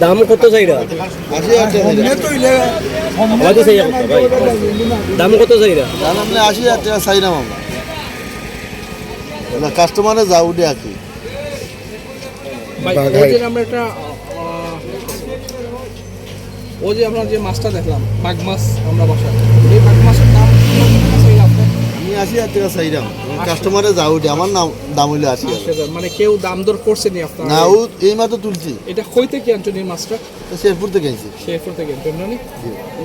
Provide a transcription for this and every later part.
দাম কত চাইরা? আশি আমাদের চাইরা কত ভাই? দাম কত চাইরা? দাম আপনি আশি হাজার টাকা চাইলাম আমরা কাস্টমারে যা উঠে আর কি আমরা একটা আহ, যে আমরা যে মাছটা দেখলাম বাঘ মাছ আমরা বসাই। এই বাঘ মাছের দাম কত টাকা চাইলে আপনি? আমি আশি হাজার টাকা চাইলাম কাস্টমারে যা উঠে আমার নাম দাম হইলে আশি মানে কেউ দাম দর করছে নি আপনার? না ও এই মাত্র তুলছি। এটা কইতে কি আনছেন এই মাছটা? শেরপুর থেকে আনছি। শেরপুর থেকে আনছেন না?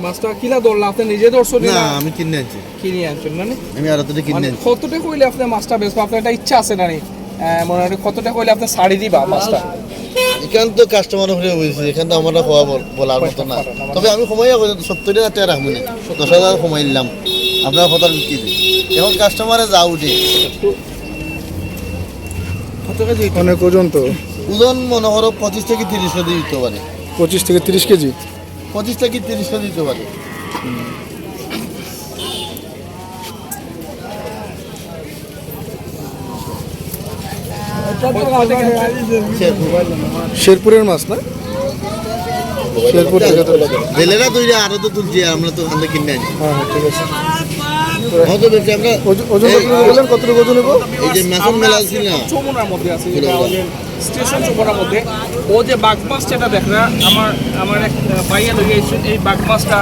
মাছটা কিলা আপনি নিজে ধরছেন না আমি কিনে আনছি। কিনে আনছেন না? আমি আর থেকে কিনে মানে আনছি। কতটা কইলে আপনি মাছটা বেচবো? আপনার একটা ইচ্ছা আছে না মনে হয় কতটা কইলে আপনি শাড়ি দিবা মাছটা? এখান তো কাস্টমার হয়ে বলছি এখান তো আমার হওয়া বলার মতো না। তবে আমি সময় সত্তর হাজার টাকা রাখব না। দশ হাজার সময় নিলাম আপনার কথার বিক্রি দিই এখন কাস্টমারে যা উঠে। কত অনেক ওজন তো। ওজন মনে করো পঁচিশ থেকে তিরিশ কেজি দিতে পারে। পঁচিশ থেকে তিরিশ কেজি? পঁচিশ থেকে তিরিশ কেজি দিতে পারে। শেরপুরের মাছ না? শেরপুর থেকে তো জেলেরা তৈরি আরও তো তুলছি আমরা তো ওখান থেকে কিনে আনি। হ্যাঁ হ্যাঁ, ঠিক আছে। কত বেশি আমরা? ওজন- ওজন বললেন কতটুকু ওজন নেব? এই যে মেসন মেলা আছে না? চমুনার মধ্যে আছে স্টেশন চমুনার মধ্যে। ও যে বাঘ মাছ যেটা দেখ না আমার আমার এক ভাইয়া এই বাঘ মাছটা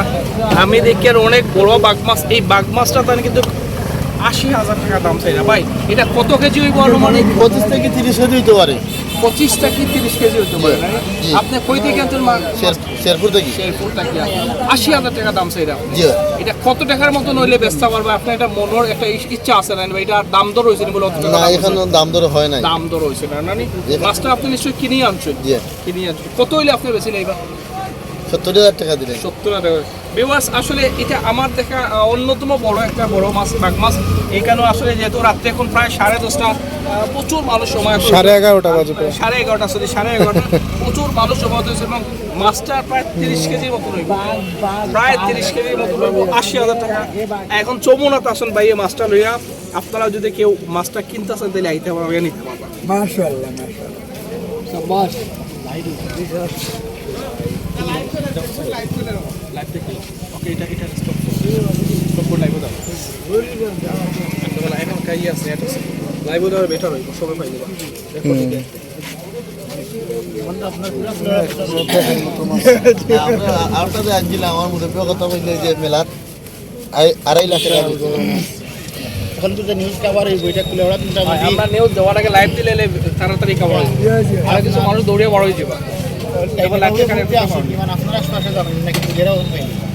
আমি দেখি আর অনেক বড় বাঘ মাছ এই বাঘ মাছটা তার কিন্তু আশি হাজার টাকা দাম চাই না। ভাই এটা কত কেজি হইব আনুমানিক পঁচিশ থেকে তিরিশ কেজি দিতে পারে। পঁচিশটা কি তিরিশ কেজি হইতে পারে? না? আপনি কই থেকে আনছেন মা? শেরপুর থেকে। শেরপুর থেকে আশি হাজার টাকা দাম চাই না এটা কত টাকার মতো নইলে বেচতে পারবে? আপনার এটা মনের একটা ইচ্ছা আছে না? ভাই এটা দাম দর হয়েছে না বলে অত টাকা না? এখানে দাম দর হয় নাই। দাম দর হয়েছে না। জি। মাছটা আপনি নিশ্চয়ই কিনে আনছেন? কিনে আনছেন। কত হইলে আপনি বেশি নেইবা সত্তর হাজার টাকা দিলেন। সত্তর হাজার বেওয়াস আসলে এটা আমার দেখা অন্যতম বড় একটা বড় মাছ বাঘ মাছ। এখানে আসলে যেহেতু রাত্রে এখন প্রায় সাড়ে দশটা প্রচুর মানুষ সময় সাড়ে এগারোটা বাজে প্রায়। সাড়ে এগারোটা সরি সাড়ে এগারোটা। প্রচুর মানুষ জমা হয়েছে এবং মাছটা প্রায় তিরিশ কেজির মতো রইব। প্রায় তিরিশ কেজির মতো রইব আশি হাজার টাকা। এখন চমুনাতে আসেন ভাই এই মাছটা লইয়া আপনারা যদি কেউ মাছটা কিনতে আসেন তাহলে আইতে পারবেন নিতে পারবেন। লাইভ দেখি ওকে এটা এটা স্টপ এটা লাইভও দেওয়ার বেটার হইব কথা বললে যে মেলাত আড়াই- লাখ টাকা এখন তো নিউজ কাভার এই বইটা খুলে নিউজ দেওয়ার আগে লাইভ দিলে তাড়াতাড়ি খাবার আর কিছু মানুষ দৌড়িয়ে বড় হয়ে মানে আপনার আশপাশে যাবেন নাকি নিজেরাও পাইনি